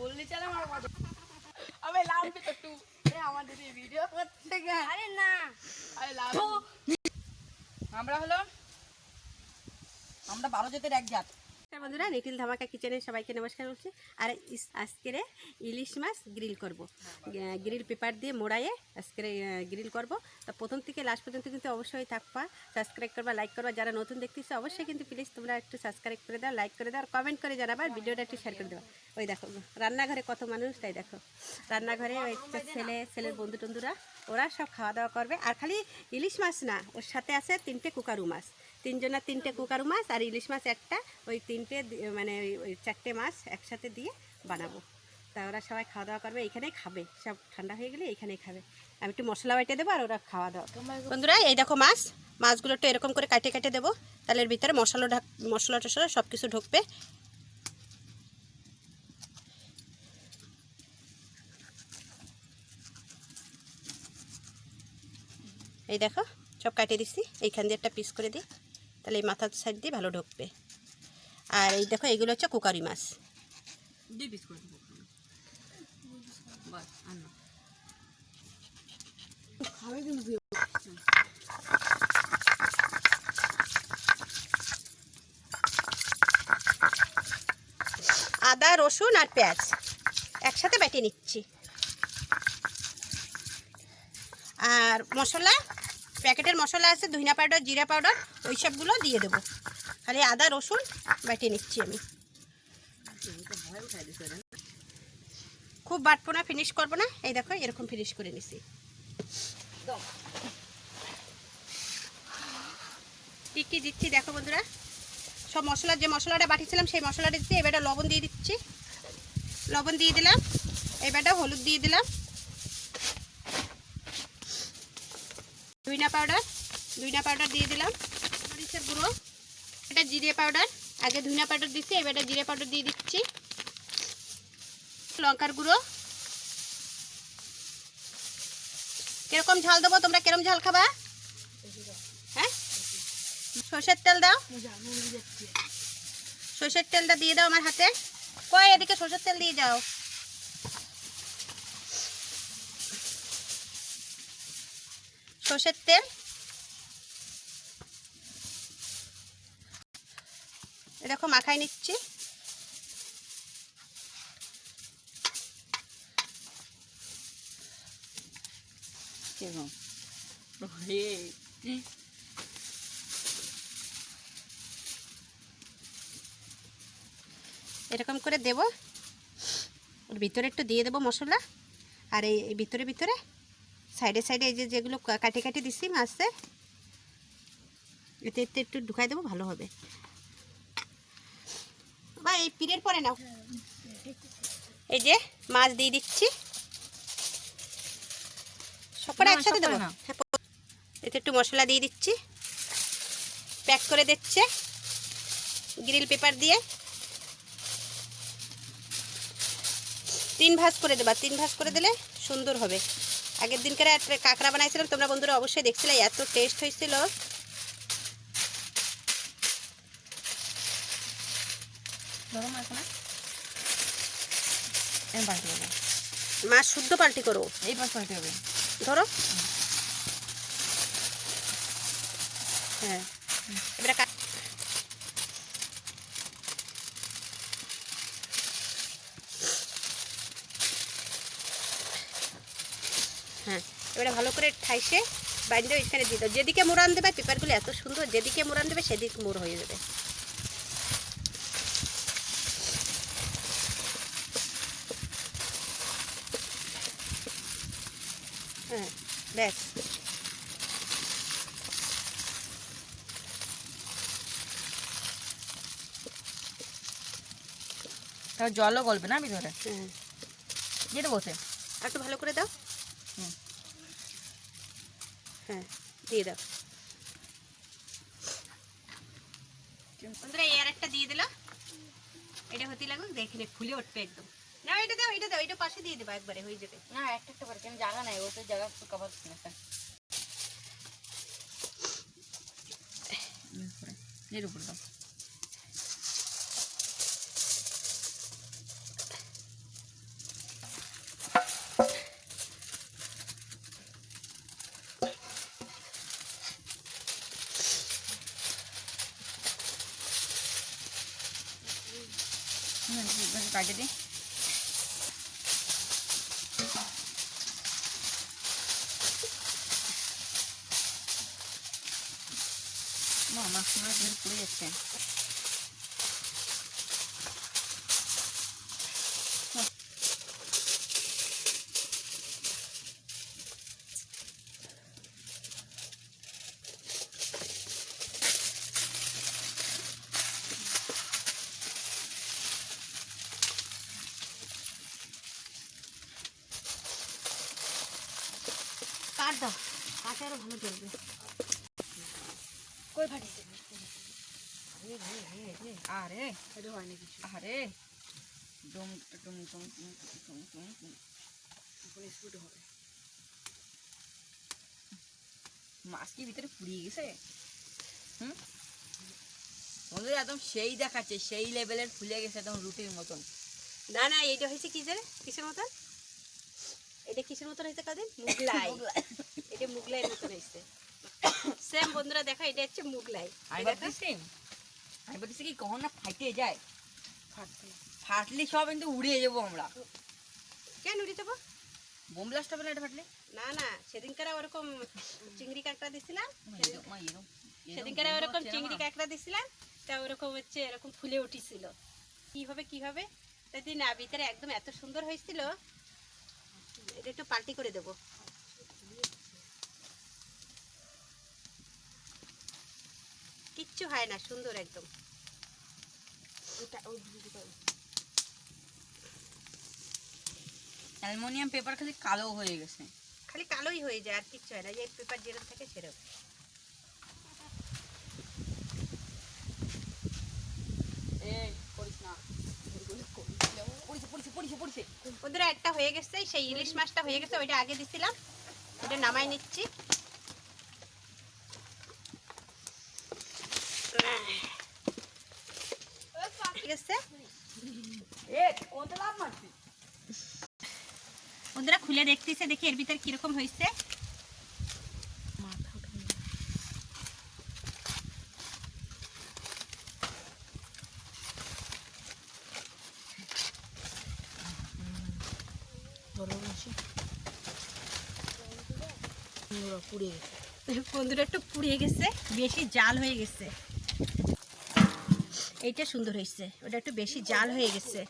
বললি চলে আমার কথা। আমি লাভ তো টু এ আমাদের ভিডিও করতে গেছে আরে না। আরে লাভ আমরা হলো আমরা বারো জাতের এক জাত। নমস্কার বন্ধুরা নিখিল ধামাকা কিচেনে সবাইকে নমস্কার বলছি। আর ইস- আজকেরে ইলিশ মাছ গ্রিল করব। গ্রিল পেপার দিয়ে মোড়াইয়ে আজকের গ্রিল করব। তা প্রথম থেকে লাস্ট পর্যন্ত কিন্তু অবশ্যই থাকবা। সাবস্ক্রাইব করবা লাইক করবা। যারা নতুন দেখতেছো অবশ্যই কিন্তু প্লিজ তোমরা একটু সাবস্ক্রাইব করে দাও লাইক করে দাও। আর কমেন্ট করে জানাবা আর ভিডিওটা একটু শেয়ার করে দেওয়া ওই দেখো রান্নাঘরে কত মানুষ তাই দেখো। রান্নাঘরে ওই একটা ছেলে ছেলের বন্ধু টন্ধুরা ওরা সব খাওয়া দাওয়া করবে। আর খালি ইলিশ মাছ না ওর সাথে আছে তিনটে কুকারু মাছ। তিনজনের তিনটে কুকারু মাছ আর ইলিশ মাছ একটা ওই তিনটে মানে ওই- চারটে মাছ একসাথে দিয়ে বানাবো। তা ওরা সবাই খাওয়া দাওয়া করবে এখানেই খাবে। সব ঠান্ডা হয়ে গেলে এখানেই খাবে। আমি একটু মশলা বেটে দেবো আর ওরা খাওয়া দাওয়া বন্ধুরা এই দেখো মাছ। মাছগুলো একটু এরকম করে কাটে কাটে দেবো। তাহলে এর ভিতরে মশলা ঢাক মশলা টশলা সব কিছু ঢুকবে। এই দেখো সব কাটিয়ে দিচ্ছি। এইখান দিয়ে একটা পিস করে দিই। তাহলে এই মাথার সাইড দিয়ে ভালো ঢুকবে। আর এই দেখো এগুলো হচ্ছে কুকারি মাছ। আদা রসুন আর পেঁয়াজ একসাথে বেটে নিচ্ছি। আর মশলা প্যাকেটের মশলা আছে ধনিয়া পাউডার জিরা পাউডার ওই সবগুলো দিয়ে দেবো। খালি আদা, রসুন বেটে নিচ্ছি আমি। খুব বাটবো না ফিনিশ করব না। এই দেখো, এরকম ফিনিশ করে নিছি। কী কী দিচ্ছি দেখো বন্ধুরা। সব মশলার যে মশলাটা বাটিছিলাম, সেই মশলাটা দিচ্ছি। এবারটা লবণ দিয়ে দিচ্ছি। লবণ দিয়ে দিলাম। এবারটা হলুদ দিয়ে দিলাম। ধুইনা পাউডার ধুইনা পাউডার দিয়ে দিলাম। মরিচের গুঁড়ো। এটা জিরে পাউডার। আগে ধুইনা পাউডার দিচ্ছি এবারটা জিরে পাউডার দিয়ে দিচ্ছি। লঙ্কার গুঁড়ো। কীরকম ঝাল দেবো, তোমরা কিরম ঝাল খাবা? হ্যাঁ? সর্ষের তেল দাও। সর্ষের তেলটা দিয়ে দাও আমার হাতে। কই, এদিকে সর্ষের তেল দিয়ে যাও। সর্ষের তেল। এ দেখো মাখাই নিচ্ছি এরকম করে দেব। ওর ভিতরে একটু দিয়ে দেবো মশলা। আর এই ভিতরে ভিতরে সাইডে সাইডে এই যে যেগুলো কাটে কাটে দিচ্ছি মাছের এতে এতে একটু ঢুকাই দেবো ভালো হবে। এই পিঠের পরে নাও। এই যে মাছ দিয়ে দিচ্ছি। সবকটা একসাথে দেবো। হ্যাঁ, এতে একটু মশলা দিয়ে দিচ্ছি। প্যাক করে দিচ্ছে। গ্রিল পেপার দিয়ে। তিন ভাঁজ করে দেবা। তিন ভাঁজ করে দিলে সুন্দর হবে। আগের দিনকার কাঁকড়া বানাইছিলাম তোমরা বন্ধুরা অবশ্যই দেখছিলে এত টেস্ট হয়েছিল। ধরো মা এখন আমি পাল্টে মাছ শুদ্ধ পাল্টি করো। এই পাশ পাল্টে হবে। ধরো। হ্যাঁ। এবারে হ্যাঁ এবারে ভালো করে ঠাইসে বাইন্দে এখানে দিয়ে দাও। যেদিকে মোড়ান দেবে পেপারগুলো এত সুন্দর যেদিকে মোড়ান দেবে সেদিক মোড় হয়ে যাবে। হ্যাঁ ব্যাস। তাও জলও গলবে না ভিতরে হ্যাঁ। যেটা বসে আর একটু ভালো করে দাও। হ্যাঁ দিয়ে দাও। বন্ধুরা এর একটা দিয়ে দিলাম এটা হতে লাগুক দেখে নে ফুলে উঠবে একদম। না, এটা দাও এটা দাও, এটা পাশে দিয়ে দেবো একবারে, হয়ে যাবে। না, একটা একটা পারে কেন জায়গা নাই, ও তো জায়গা কাভার না এর উপর দাও। কাটে দিই মাছগুলো বের পড়ে যাচ্ছে কাট দাও? কাটে আরও ভালো জ্বলবে কই ফাটিছে আরে। এটা হয় না কিছু ডুম হবে। মাছ কি ভিতরে পুড়িয়ে গেছে? হুম? বন্ধুরা একদম সেই দেখাচ্ছে সেই লেভেলের ফুলে গেছে একদম রুটির মতন। না না এইটা হয়েছে কি জানে কিসের মতন এটা কিসের মতন হয়েছে কাদের মুগলাই। এটা মুগলাইয়ের মতন হয়েছে। বন্ধুরা দেখো এটা হচ্ছে মুগলাই। আমি ভাবতেছি কি কখন না ফাটে যায়। ফাটলে সব কিন্তু উড়ে যাব আমরা। কেন উড়ে যাব? বোম ব্লাস্ট হবে না এটা ফাটলে? না না সেদিনকার ওরকম চিংড়ি কাঁকড়া দিছিলাম। সেদিনকার ওরকম চিংড়ি কাঁকড়া দিছিলাম তা ওরকম হচ্ছে এরকম ফুলে উঠেছিল। কি হবে কি হবে? তাই না ভিতরে একদম এত সুন্দর হয়েছিল এটা একটু পাল্টি করে দেবো। কিচ্ছু হয় না সুন্দর একদম। অ্যালুমিনিয়াম পেপার খালি কালো হয়ে গেছে। খালি কালোই হয়ে যায় আর কিচ্ছু হয় না এই পেপার যেরকম থাকে সেরকম বন্ধুরা একটা হয়ে গেছে সেই ইলিশ মাছটা হয়ে গেছে ওইটা আগে দিছিলাম। ওটা নামাই নিচ্ছি। বন্ধুরা খুলে দেখতেছে দেখি এর ভিতর কীরকম হয়েছে। বন্ধুরা একটু পুড়িয়ে গেছে বেশি জাল হয়ে গেছে। এইটা সুন্দর হয়েছে। ওটা একটু বেশি জাল হয়ে গেছে।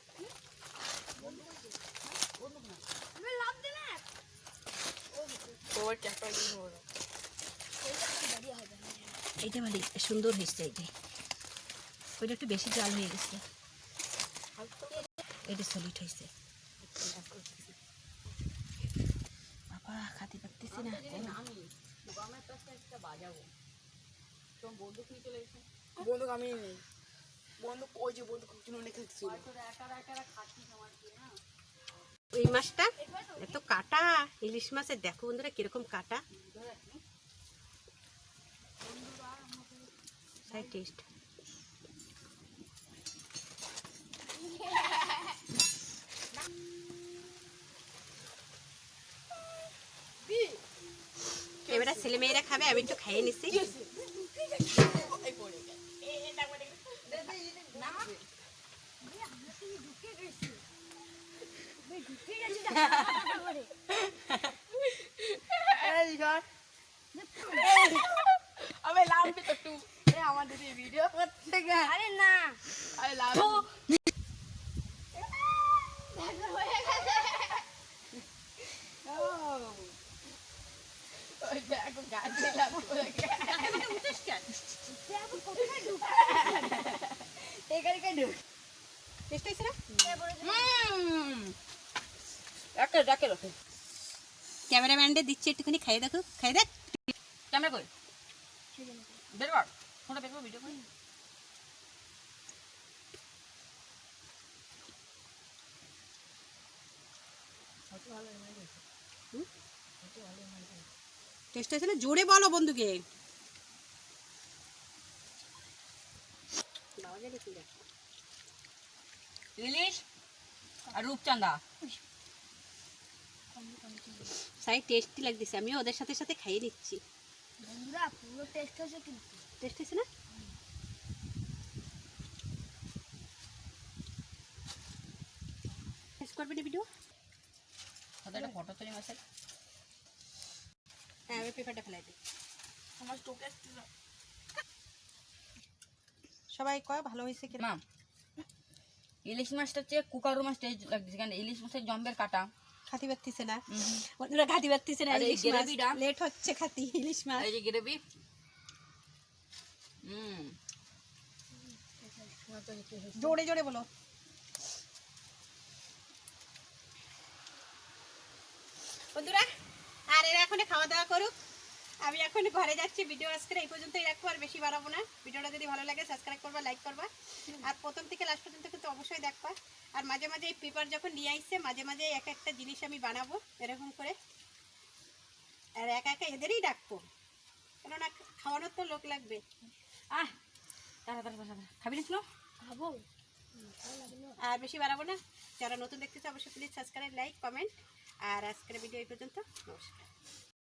এইটা ভালো সুন্দর হয়েছে এইটা। ওইটা একটু বেশি জাল হয়ে গেছে। এটা সলিড হয়েছে। বাবা খাতে পারতেছি না। বন্দুক আমি নেই। বন্দুক ওই যে বন্দুক উঠে খেলছিল। ওই মাছটা এত কাটা ইলিশ মাছের দেখো বন্ধুরা কীরকম কাটা। টেস্ট এবারে ছেলে মেয়েরা খাবে আমি একটু খাইয়ে নিচ্ছি তুই এ আমাদের এই ভিডিও করতে আরে না। আমি লাভ ওই দেখো গাছ দিলাম এখানে কেন টেস্ট হয়েছে না রাখে ক্যামেরাম্যানদের দিচ্ছি একটুখানি খাইয়ে দেখো খাই দেখ। ক্যামেরা কই? বের কর ফোনটা বের কর ভিডিও করি। টেস্ট হয়েছে না জোরে বলো বন্ধুকে। ইলিশ আর সাই টেস্টি লাগতেছে। আমিও ওদের সাথে সাথে খাইয়ে নিচ্ছি। বন্ধুরা পুরো টেস্ট হয়েছে কিন্তু। টেস্ট হয়েছে না? করবি না ভিডিও? একটা ফটো তুলি মাসের হ্যাঁ পেপারটা ফেলাই আমার সবাই কয় ভালো হয়েছে কি ইলিশ মাছটা হচ্ছে কুকারো মাছ টেস্ট লাগছে কারণ ইলিশ মাছের জম্বের কাটা। খাতি পারতিছে না। বন্ধুরা খাতি পারতিছে না ইলিশ মাছ। লেট হচ্ছে খাতি ইলিশ মাছ। এই যে গ্রেভি হুম। জোরে জোরে বলো। বন্ধুরা আর এরা এখন খাওয়া দাওয়া করুক। আমি এখন ঘরে যাচ্ছি ভিডিও আজকে এই পর্যন্তই রাখব আর বেশি বাড়াবো না। ভিডিওটা যদি ভালো লাগে সাবস্ক্রাইব করবা লাইক করবা। আর প্রথম থেকে লাস্ট পর্যন্ত কিন্তু অবশ্যই দেখবা। আর মাঝে মাঝে এই পেপার যখন নিয়ে আসছে মাঝে মাঝে এক একটা জিনিস আমি বানাবো এরকম করে। আর একা একা এদেরই ডাকবো। কেননা খাওয়ানোর তো লোক লাগবে। আহ দাঁড়া দাঁড়া দাঁড়া দাঁড়া। খাবি না খাব। আর বেশি বাড়াবো না। যারা নতুন দেখতেছে অবশ্যই প্লিজ সাবস্ক্রাইব লাইক কমেন্ট আর আজকের ভিডিও এই পর্যন্ত নমস্কার।